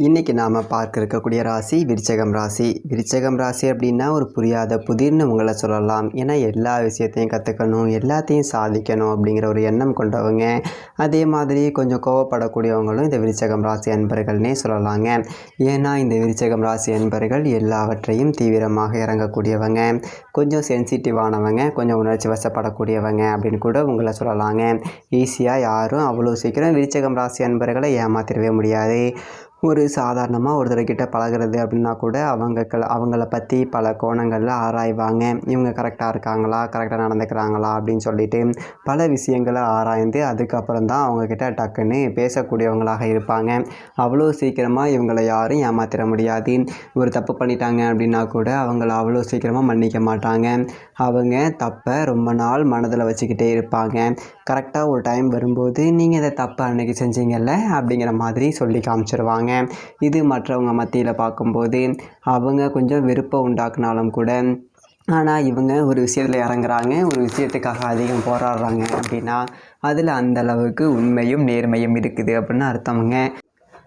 இன்றைக்கி நாம் பார்க்க இருக்கக்கூடிய ராசி விருச்சகம் ராசி. விருச்சகம் ராசி அப்படின்னா ஒரு புரியாத புதிர்னு உங்களை சொல்லலாம். ஏன்னா எல்லா விஷயத்தையும் கற்றுக்கணும் எல்லாத்தையும் சாதிக்கணும் அப்படிங்கிற ஒரு எண்ணம் கொண்டவங்க. அதே மாதிரி கொஞ்சம் கோவப்படக்கூடியவங்களும் இந்த விருச்சகம் ராசி அன்பர்கள்னே சொல்லலாங்க. ஏன்னா இந்த விருச்சகம் ராசி அன்பர்கள் எல்லாவற்றையும் தீவிரமாக இறங்கக்கூடியவங்க. கொஞ்சம் சென்சிட்டிவானவங்க கொஞ்சம் உணர்ச்சி வசப்படக்கூடியவங்க அப்படின்னு கூட உங்களை சொல்லலாங்க. ஈஸியாக யாரும் அவ்வளோ சீக்கிரம் விருச்சகம் ராசி அன்பர்களை ஏமாத்திடவே முடியாது. ஒரு சாதாரணமாக ஒருத்தர்கிட்ட பழகுறது அப்படின்னா கூட அவங்க அவங்கள பற்றி பல கோணங்களில் ஆராய்வாங்க. இவங்க கரெக்டாக இருக்காங்களா? கரெக்டாக நடந்துக்கிறாங்களா? அப்படின்னு சொல்லிட்டு பல விஷயங்களை ஆராய்ந்து அதுக்கப்புறம் தான் அவங்கக்கிட்ட டக்குன்னு பேசக்கூடியவங்களாக இருப்பாங்க. அவ்வளோ சீக்கிரமாக இவங்களை யாரும் ஏமாத்திட முடியாது. ஒரு தப்பு பண்ணிட்டாங்க அப்படின்னா கூட அவங்கள அவ்வளோ சீக்கிரமாக மன்னிக்க மாட்டாங்க. அவங்க தப்பை ரொம்ப நாள் மனதில் வச்சுக்கிட்டே இருப்பாங்க. கரெக்டாக ஒரு டைம் வரும்போது நீங்கள் இதை தப்பை அன்றைக்கி செஞ்சீங்கல்ல? அப்படிங்கிற மாதிரி சொல்லி காமிச்சிருவாங்க. இது மற்றவங்க மத்தியில் பார்க்கும்போது அவங்க கொஞ்சம் விருப்பம் உண்டாக்குனாலும் கூட ஆனால் இவங்க ஒரு விஷயத்தில் இறங்குறாங்க ஒரு விஷயத்துக்காக அதிகம் போராடுறாங்க அப்படின்னா அதில் அந்த அளவுக்கு உண்மையும் நேர்மையும் இருக்குது அப்படின்னு அர்த்தமுங்க.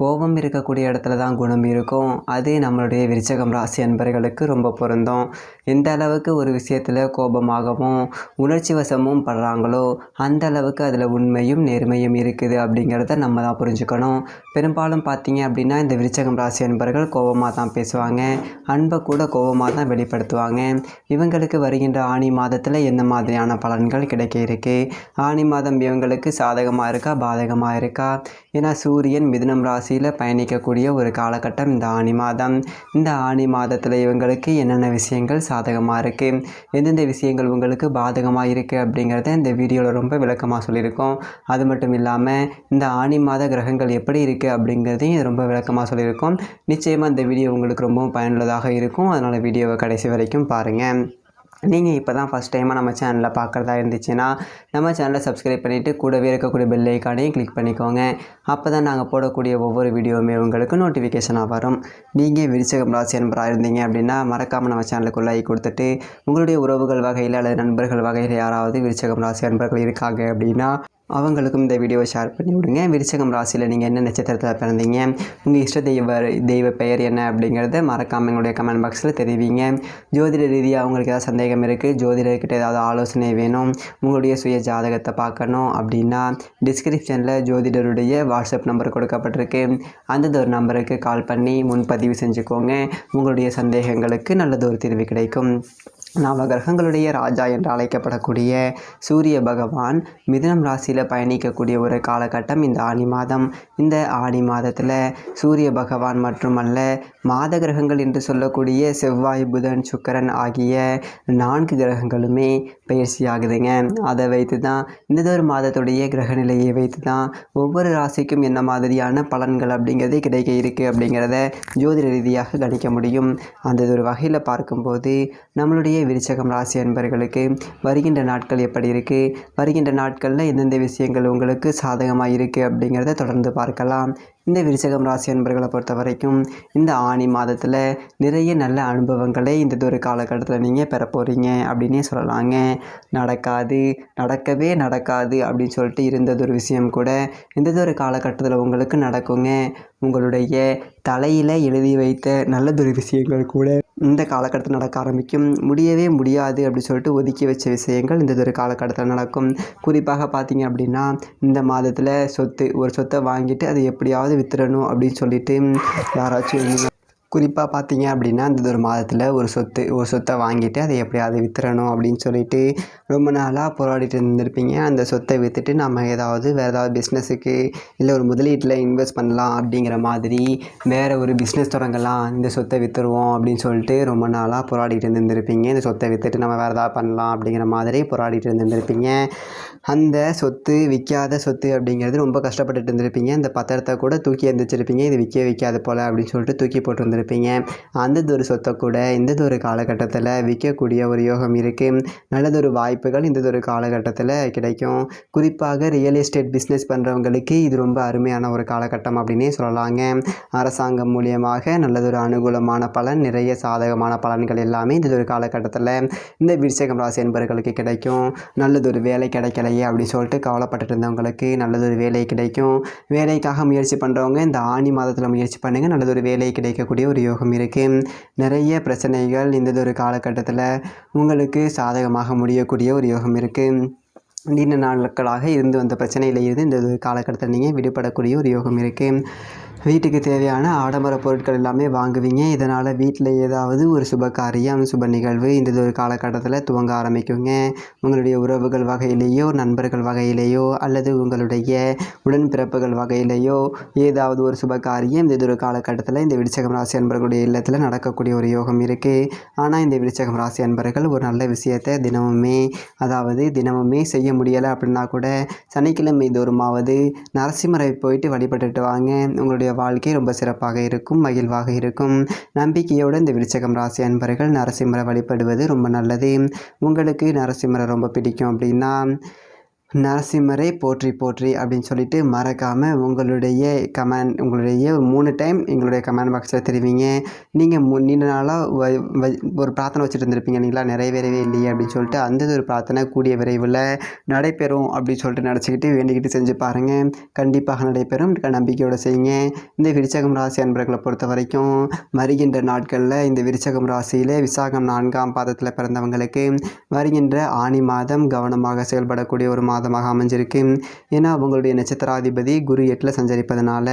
கோபம் இருக்கக்கூடிய இடத்துல தான் குணம் இருக்கும். அது நம்மளுடைய விருச்சகம் ராசி அன்பர்களுக்கு ரொம்ப பொருந்தும். எந்த அளவுக்கு ஒரு விஷயத்தில் கோபமாகவும் உணர்ச்சி வசமும் படுறாங்களோ அந்த அளவுக்கு அதில் உண்மையும் நேர்மையும் இருக்குது அப்படிங்கிறத நம்ம தான் புரிஞ்சுக்கணும். பெரும்பாலும் பார்த்தீங்க அப்படின்னா இந்த விருச்சகம் ராசி அன்பர்கள் கோபமாக தான் பேசுவாங்க. அன்பை கூட கோபமாக தான் வெளிப்படுத்துவாங்க. இவங்களுக்கு வருகின்ற ஆணி மாதத்தில் எந்த மாதிரியான பலன்கள் கிடைக்க இருக்கு? ஆணி மாதம் இவங்களுக்கு சாதகமாக இருக்கா பாதகமாக இருக்கா? ஏன்னா சூரியன் மிதுனம் ராசியில் பயணிக்கக்கூடிய ஒரு காலகட்டம் இந்த ஆணி மாதம். இந்த ஆணி மாதத்தில் இவங்களுக்கு என்னென்ன விஷயங்கள் சாதகமாக இருக்குது எந்தெந்த விஷயங்கள் உங்களுக்கு பாதகமாக இருக்குது அப்படிங்கிறத இந்த வீடியோவில் ரொம்ப விளக்கமாக சொல்லியிருக்கோம். அது மட்டும் இல்லாமல் இந்த ஆணி மாத கிரகங்கள் எப்படி இருக்குது அப்படிங்கிறதையும் ரொம்ப விளக்கமாக சொல்லியிருக்கோம். நிச்சயமாக இந்த வீடியோ உங்களுக்கு ரொம்பவும் பயனுள்ளதாக இருக்கும். அதனால் வீடியோவை கடைசி வரைக்கும் பாருங்கள் நீங்கள் இப்போ தான் ஃபஸ்ட் டைமாக நம்ம சேனலில் பார்க்குறதா இருந்துச்சுன்னா நம்ம சேனலை சப்ஸ்கிரைப் பண்ணிவிட்டு கூடவே இருக்கக்கூடிய பெல் ஐக்கானையும் கிளிக் பண்ணிக்கோங்க. அப்போ தான் நாங்கள் போடக்கூடிய ஒவ்வொரு வீடியோவுமே உங்களுக்கு நோட்டிஃபிகேஷனாக வரும். நீங்கள் விருச்சகம் ராசி அன்பராக இருந்தீங்க அப்படின்னா மறக்காமல் நம்ம சேனலுக்கு லைக் கொடுத்துட்டு உங்களுடைய உறவுகள் வகையில் அல்லது நண்பர்கள் வகையில் யாராவது விருச்சகம் ராசி அன்பர்கள் இருக்காங்க அப்படின்னா அவங்களுக்கும் இந்த வீடியோவை ஷேர் பண்ணி விடுங்க. விருச்சகம் ராசியில் நீங்கள் என்ன நட்சத்திரத்தில் பிறந்தீங்க? உங்கள் இஷ்ட தெய்வ தெய்வ பெயர் என்ன அப்படிங்கிறத மறக்காமல் எங்களுடைய கமெண்ட் பாக்ஸில் தெரிவிங்க. ஜோதிட ரீதியாக அவங்களுக்கு ஏதாவது சந்தேகம் இருக்குது ஜோதிடர்கிட்ட ஏதாவது ஆலோசனை வேணும் உங்களுடைய சுய ஜாதகத்தை பார்க்கணும் அப்படின்னா டிஸ்கிரிப்ஷனில் ஜோதிடருடைய வாட்ஸ்அப் நம்பர் கொடுக்கப்பட்டிருக்கு. அந்த ஒரு நம்பருக்கு கால் பண்ணி முன்பதிவு செஞ்சுக்கோங்க. உங்களுடைய சந்தேகங்களுக்கு நல்லதொரு தீர்வு கிடைக்கும். நவகிரகங்களுடைய ராஜா என்று அழைக்கப்படக்கூடிய சூரிய பகவான் மிதுனம் ராசியில் பயணிக்கக்கூடிய ஒரு காலகட்டம் இந்த ஆணி மாதம். இந்த ஆணி மாதத்தில் சூரிய பகவான் மட்டுமல்ல மாத கிரகங்கள் என்று சொல்லக்கூடிய செவ்வாய் புதன் சுக்கரன் ஆகிய நான்கு கிரகங்களுமே பயிற்சி ஆகுதுங்க. அதை வைத்து தான் இந்த ஒரு மாதத்துடைய கிரக நிலையை வைத்து தான் ஒவ்வொரு ராசிக்கும் என்ன மாதிரியான பலன்கள் அப்படிங்கிறது கிடைக்க இருக்குது அப்படிங்கிறத ஜோதிட ரீதியாக கணிக்க முடியும். அந்த ஒரு வகையில் பார்க்கும்போது நம்மளுடைய இன்றைய விருச்சகம் ராசி அன்பர்களுக்கு வருகின்ற நாட்கள் எப்படி இருக்குது வருகின்ற நாட்களில் எந்தெந்த விஷயங்கள் உங்களுக்கு சாதகமாக இருக்குது அப்படிங்கிறத தொடர்ந்து பார்க்கலாம். இந்த விருச்சகம் ராசி அன்பர்களை பொறுத்த வரைக்கும் இந்த ஆணி மாதத்தில் நிறைய நல்ல அனுபவங்களை இந்த ஒரு காலகட்டத்தில் நீங்கள் பெற போகிறீங்க அப்படின்னே சொல்லலாங்க. நடக்காது நடக்கவே நடக்காது அப்படின்னு சொல்லிட்டு இருந்ததொரு விஷயம் கூட இந்த ஒரு காலகட்டத்தில் உங்களுக்கு நடக்குங்க. உங்களுடைய தலையில் எழுதி வைத்த நல்லதொரு விஷயங்கள் கூட இந்த காலகட்டத்தில் நடக்க ஆரம்பிக்கும். முடியவே முடியாது அப்படி சொல்லிட்டு ஒதுக்கி வச்ச விஷயங்கள் இந்த ஒரு காலகட்டத்தில் நடக்கும். குறிப்பாக பார்த்தீங்க அப்படின்னா இந்த மாதத்தில் சொத்து ஒரு சொத்தை வாங்கிட்டு அதை எப்படியாவது வித்துறணும் அப்படின்னு சொல்லிட்டு யாராச்சும் குறிப்பாக பார்த்தீங்க அப்படின்னா இந்த ஒரு மாதத்தில் ஒரு சொத்து ஒரு சொத்தை வாங்கிட்டு அதை எப்படியாவது வித்துறணும் அப்படின்னு சொல்லிட்டு ரொம்ப நாளாக போராடிட்டு இருந்திருப்பீங்க. அந்த சொத்தை விற்றுட்டு நம்ம ஏதாவது வேறு ஏதாவது பிஸ்னஸுக்கு இல்லை ஒரு முதலீட்டில் இன்வெஸ்ட் பண்ணலாம் அப்படிங்கிற மாதிரி வேறு ஒரு பிஸ்னஸ் தொடங்கலாம் இந்த சொத்தை விற்றுருவோம் அப்படின்னு சொல்லிட்டு ரொம்ப நாளாக போராடிட்டு இருந்திருப்பீங்க இந்த சொத்தை விற்றுட்டு நம்ம வேறு ஏதாவது பண்ணலாம் அப்படிங்கிற மாதிரி போராடிட்டு இருந்திருப்பீங்க அந்த சொத்து விற்காத சொத்து அப்படிங்கிறது ரொம்ப கஷ்டப்பட்டுட்டு இருந்திருப்பீங்க. அந்த பத்திரத்தை கூட தூக்கி எந்திரிச்சிருப்பீங்க. இது விற்க விற்காது போல் அப்படின்னு சொல்லிட்டு தூக்கி போட்டு இருந்திருப்பீங்க. அந்த ஒரு சொத்தை கூட இந்த ஒரு காலகட்டத்தில் விற்கக்கூடிய ஒரு யோகம் இருக்குது நல்லதொரு வாய்ப்புகள் இந்த ஒரு காலகட்டத்தில் கிடைக்கும். குறிப்பாக ரியல் எஸ்டேட் பிஸ்னஸ் பண்ணுறவங்களுக்கு இது ரொம்ப அருமையான ஒரு காலகட்டம் அப்படின்னே சொல்லலாங்க. அரசாங்கம் மூலியமாக நல்லதொரு அனுகூலமான பலன் நிறைய சாதகமான பலன்கள் எல்லாமே இந்த ஒரு காலகட்டத்தில் இந்த விருச்சகம் ராசி என்பவர்களுக்கு கிடைக்கும். நல்லதொரு வேலை கிடைக்கலையே அப்படின்னு சொல்லிட்டு கவலைப்பட்டுட்டு இருந்தவங்களுக்கு நல்லதொரு வேலை கிடைக்கும். வேலைக்காக முயற்சி பண்ணுறவங்க இந்த ஆணி மாதத்தில் முயற்சி பண்ணுங்கள் நல்லதொரு வேலை கிடைக்கக்கூடிய ஒரு யோகம் இருக்குது நிறைய பிரச்சனைகள் இந்ததொரு காலகட்டத்தில் உங்களுக்கு சாதகமாக முடியக்கூடிய ஒரு யோகம் இருக்குது நீண்ட நாட்களாக இருந்து வந்த பிரச்சனையில் இருந்து இந்த ஒரு காலகட்டத்தில் நீங்கள் விடுபடக்கூடிய ஒரு யோகம் இருக்குது வீட்டுக்கு தேவையான ஆடம்பர பொருட்கள் எல்லாமே வாங்குவீங்க. இதனால் வீட்டில் ஏதாவது ஒரு சுப காரியம் சுப நிகழ்வு இந்த ஒரு காலகட்டத்தில் துவங்க ஆரம்பிக்குங்க. உங்களுடைய உறவுகள் வகையிலேயோ நண்பர்கள் வகையிலேயோ அல்லது உங்களுடைய உடன்பிறப்புகள் வகையிலேயோ ஏதாவது ஒரு சுப காரியம் இந்த ஒரு காலகட்டத்தில் இந்த விருச்சகம் ராசி அன்பர்களுடைய இல்லத்தில் நடக்கக்கூடிய ஒரு யோகம் இருக்குது ஆனால் இந்த விருச்சகம் ராசி அன்பர்கள் ஒரு நல்ல விஷயத்தை தினமுமே அதாவது தினமுமே செய்ய முடியலை அப்படின்னா கூட சனிக்கிழமை தோறுமாவது நரசிம்மரை போயிட்டு வழிபட்டுட்டு வாங்க. உங்களுடைய வாழ்க்கை ரொம்ப சிறப்பாக இருக்கும் மகிழ்வாக இருக்கும். நம்பிக்கையோடு இந்த விருச்சகம் ராசி அன்பர்கள் நரசிம்மரை வழிபடுவது ரொம்ப நல்லது. உங்களுக்கு நரசிம்மரை ரொம்ப பிடிக்கும் அப்படின்னா நரசிம்மரை போற்றி போற்றி அப்படின்னு சொல்லிட்டு மறக்காமல் உங்களுடைய கமெண்ட் உங்களுடைய மூணு டைம் எங்களுடைய கமெண்ட் பாக்ஸில் தெரிவிங்க. நீங்கள் மு நீண்ட நாளாக ஒரு பிரார்த்தனை வச்சுட்டு இருந்திருப்பீங்க. நீங்களா நிறைவேறவே இல்லையே அப்படின்னு சொல்லிட்டு அந்த ஒரு பிரார்த்தனை கூடிய விரைவில் நடைபெறும் அப்படின்னு சொல்லிட்டு நினச்சிக்கிட்டு வேண்டிக்கிட்டு செஞ்சு பாருங்கள் கண்டிப்பாக நடைபெறும். நம்பிக்கையோடு செய்யுங்க. இந்த விருச்சகம் ராசி அன்பர்களை பொறுத்த வரைக்கும் வருகின்ற நாட்களில் இந்த விருச்சகம் ராசியில் விசாகம் நான்காம் பாதத்தில் பிறந்தவங்களுக்கு வருகின்ற ஆணி மாதம் கவனமாக செயல்படக்கூடிய ஒரு மாதம். மாதமாக அமைஞ்சிருக்கு. ஏன்னா அவங்களுடைய நட்சத்திராதிபதி குரு எட்டில் சஞ்சரிப்பதனால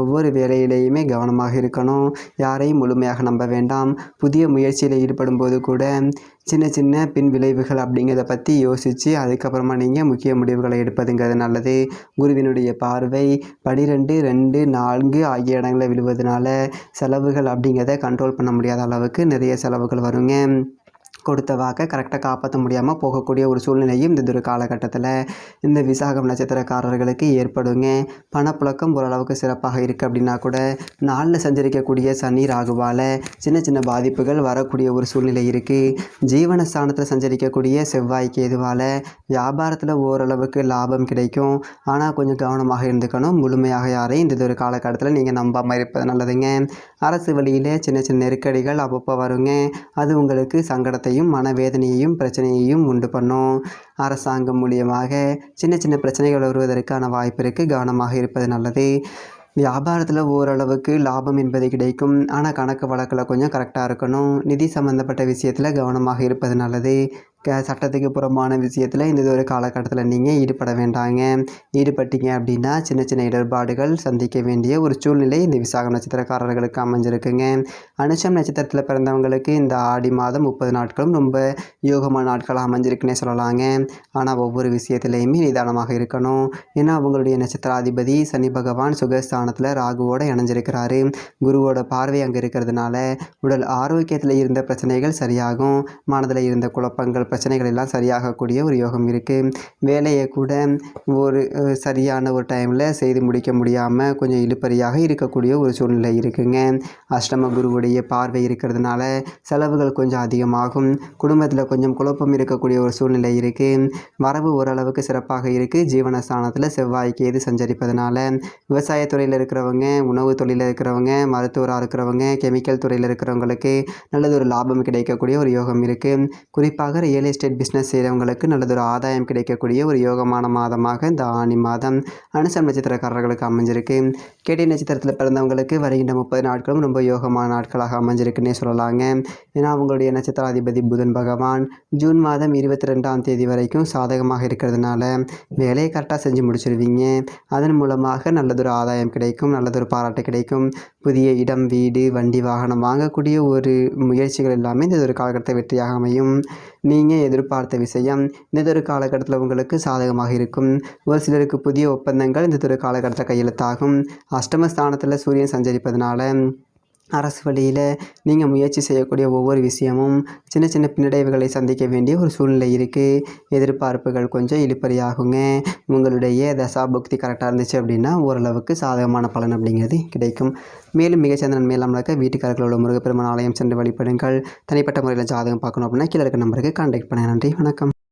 ஒவ்வொரு வேலையிலையுமே கவனமாக இருக்கணும். யாரையும் முழுமையாக நம்ப வேண்டாம். புதிய முயற்சியில் ஈடுபடும் போது கூட சின்ன சின்ன பின் விளைவுகள் அப்படிங்கிறத பற்றி யோசித்து அதுக்கப்புறமா நீங்கள் முக்கிய முடிவுகளை எடுப்பதுங்கிறது நல்லது. குருவினுடைய பார்வை பனிரெண்டு ரெண்டு நான்கு ஆகிய இடங்களில் விழுவதனால செலவுகள் அப்படிங்கிறத கண்ட்ரோல் பண்ண முடியாத அளவுக்கு நிறைய செலவுகள் வருங்க. கொடுத்த வாக்கை கரெக்டாக காப்பாற்ற முடியாமல் போகக்கூடிய ஒரு சூழ்நிலையும் இந்த ஒரு காலகட்டத்தில் இந்த விசாகம் நட்சத்திரக்காரர்களுக்கு ஏற்படுங்க. பணப்புழக்கம் ஓரளவுக்கு சிறப்பாக இருக்குது அப்படின்னா கூட நாளில் சஞ்சரிக்கக்கூடிய சனி ராகுவால் சின்ன சின்ன பாதிப்புகள் வரக்கூடிய ஒரு சூழ்நிலை இருக்குது ஜீவனஸ்தானத்தில் சஞ்சரிக்கக்கூடிய செவ்வாய்க்கு எதுவால் வியாபாரத்தில் ஓரளவுக்கு லாபம் கிடைக்கும். ஆனால் கொஞ்சம் கவனமாக இருந்துக்கணும். முழுமையாக யாரையும் இந்த ஒரு காலகட்டத்தில் நீங்கள் நம்பாமல் இருப்பது நல்லதுங்க. அரசு வழியில் சின்ன சின்ன நெருக்கடிகள் அப்பப்போ வருங்க. அது உங்களுக்கு சங்கடத்தையும் மனவேதனையையும் பிரச்சனையையும் உண்டு பண்ணும். அரசாங்கம் மூலியமாக சின்ன சின்ன பிரச்சனைகள் வருவதற்கான வாய்ப்பு இருக்குது கவனமாக இருப்பது நல்லது. வியாபாரத்தில் ஓரளவுக்கு லாபம் என்பது கிடைக்கும். ஆனால் கணக்கு வழக்கில் கொஞ்சம் கரெக்டாக இருக்கணும். நிதி சம்மந்தப்பட்ட விஷயத்தில் கவனமாக இருப்பது நல்லது. சட்டத்துக்கு புறம்பான விஷயத்தில் இந்த ஒரு காலகட்டத்தில் நீங்கள் ஈடுபட வேண்டாங்க. ஈடுபட்டீங்க அப்படின்னா சின்ன சின்ன இடர்பாடுகள் சந்திக்க வேண்டிய ஒரு சூழ்நிலை இந்த விசாகம் நட்சத்திரக்காரர்களுக்கு அமைஞ்சிருக்குங்க. அனுஷம் நட்சத்திரத்தில் பிறந்தவங்களுக்கு இந்த ஆடி மாதம் முப்பது நாட்களும் ரொம்ப யோகமான நாட்களாக அமைஞ்சிருக்குன்னே சொல்லலாங்க. ஆனால் ஒவ்வொரு விஷயத்துலையுமே நிதானமாக இருக்கணும். ஏன்னா அவங்களுடைய நட்சத்திராதிபதி சனி பகவான் சுகஸ்தானத்தில் ராகுவோட இணைஞ்சிருக்கிறாரு. குருவோட பார்வை அங்கே இருக்கிறதுனால உடல் ஆரோக்கியத்தில் இருந்த பிரச்சனைகள் சரியாகும். மனதில் இருந்த குழப்பங்கள் பிரச்சனைகள் எல்லாம் சரியாகக்கூடிய ஒரு யோகம் இருக்குது வேலையை கூட ஒரு சரியான ஒரு டைமில் செய்து முடிக்க முடியாமல் கொஞ்சம் இழுப்பறியாக இருக்கக்கூடிய ஒரு சூழ்நிலை இருக்குங்க. அஷ்டம குருவுடைய பார்வை இருக்கிறதுனால செலவுகள் கொஞ்சம் அதிகமாகும். குடும்பத்தில் கொஞ்சம் குழப்பம் இருக்கக்கூடிய ஒரு சூழ்நிலை இருக்குது வரவு ஓரளவுக்கு சிறப்பாக இருக்குது ஜீவனஸ்தானத்தில் செவ்வாய்க்கு எது சஞ்சரிப்பதனால விவசாயத்துறையில் இருக்கிறவங்க உணவு தொழிலில் இருக்கிறவங்க மருத்துவராக இருக்கிறவங்க கெமிக்கல் துறையில் இருக்கிறவங்களுக்கு நல்லது ஒரு லாபம் கிடைக்கக்கூடிய ஒரு யோகம் இருக்குது குறிப்பாக ரியல் எஸ்டேட் பிஸ்னஸ் செய்கிறவங்களுக்கு நல்லதொரு ஆதாயம் கிடைக்கக்கூடிய ஒரு யோகமான மாதமாக இந்த ஆணி மாதம் அனுசம் நட்சத்திரக்காரர்களுக்கு அமைஞ்சிருக்கு. கேட்டி நட்சத்திரத்தில் பிறந்தவங்களுக்கு வருகின்ற முப்பது நாட்களும் ரொம்ப யோகமான நாட்களாக அமைஞ்சிருக்குன்னே சொல்லலாங்க. ஏன்னா அவங்களுடைய நட்சத்திராதிபதி புதன் பகவான் ஜூன் மாதம் இருபத்தி ரெண்டாம் தேதி வரைக்கும் சாதகமாக இருக்கிறதுனால வேலையை கரெக்டாக செஞ்சு முடிச்சிருவீங்க. அதன் மூலமாக நல்லதொரு ஆதாயம் கிடைக்கும் நல்லதொரு பாராட்டு கிடைக்கும். புதிய இடம் வீடு வண்டி வாகனம் வாங்கக்கூடிய ஒரு முயற்சிகள் எல்லாமே இந்த ஒரு காலகட்டத்தை வெற்றியாக அமையும். நீங்கள் எதிர்பார்த்த விஷயம் இந்த ஒரு காலகட்டத்தில் உங்களுக்கு சாதகமாக இருக்கும். ஒரு சிலருக்கு புதிய ஒப்பந்தங்கள் இந்த ஒரு காலகட்டத்தில் கையெழுத்தாகும். அஷ்டமஸ்தானத்தில் சூரியன் சஞ்சரிப்பதனால அரசு வழியில் நீங்கள் முயற்சி செய்யக்கூடிய ஒவ்வொரு விஷயமும் சின்ன சின்ன பின்னடைவுகளை சந்திக்க வேண்டிய ஒரு சூழ்நிலை இருக்குது எதிர்பார்ப்புகள் கொஞ்சம் இழுப்பறியாகுங்க உங்களுடைய தசாபுக்தி கரெக்டாக இருந்துச்சு அப்படின்னா ஓரளவுக்கு சாதகமான பலன் அப்படிங்கிறது கிடைக்கும். மேலும் மிகச்சிறந்த நன்மை நடக்க வீட்டுக்காரர்கள் உள்ள முருகப்பெருமான் ஆலயம் சென்று வழிபடுங்கள். தனிப்பட்ட முறையில் ஜாதகம் பார்க்கணும் அப்படின்னா கீழே இருக்க நம்பருக்கு கான்டாக்ட் பண்ண நன்றி. வணக்கம்.